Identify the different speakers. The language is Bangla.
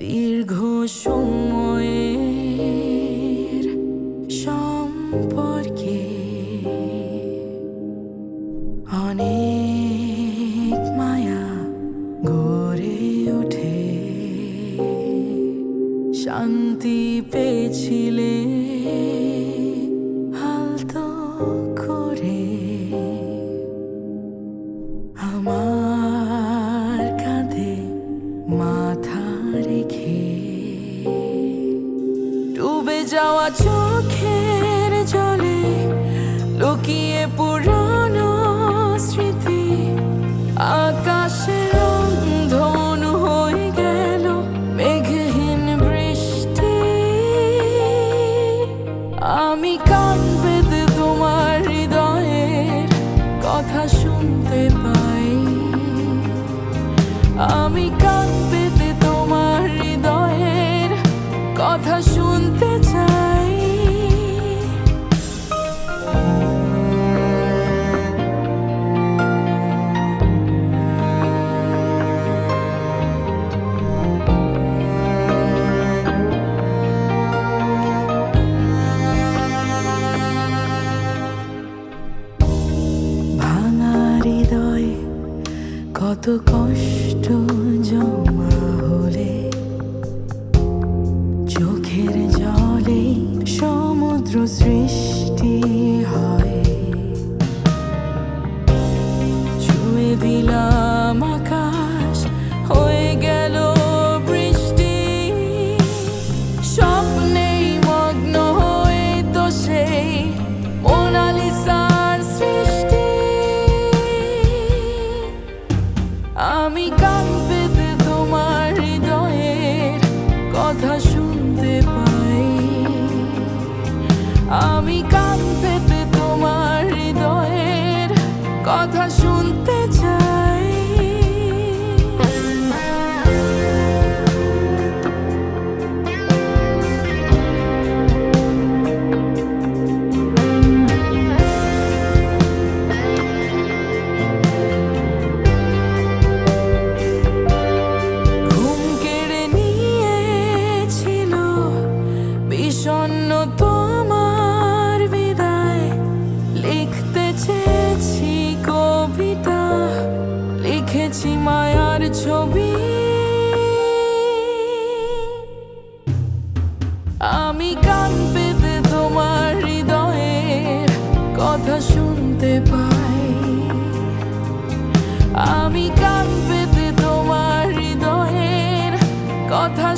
Speaker 1: দীর্ঘ সময়ের সম্পর্কে অনেক মায়া গড়ে ওঠে। শান্তি পেয়েছিলে হালতো করে। আমার কাঁধে মাথা ডুবে যাওয়া চোখের জলে লুকিয়ে পুরানো স্মৃতি আকাশে হয়ে গেল মেঘহীন আমি পেতে তোমার কথা শুনতে পাই। আমি কত কষ্ট জমা হলে চোখের জলে সমুদ্র সৃষ্টি হয়। ছুঁয়ে দিলাম কথা শুনতে পাই। আমি কান তার ছবি। আমি কান পেতে তোমার হৃদয়ের কথা শুনতে পাই। আমি কান পেতে তোমার হৃদয়ের কথা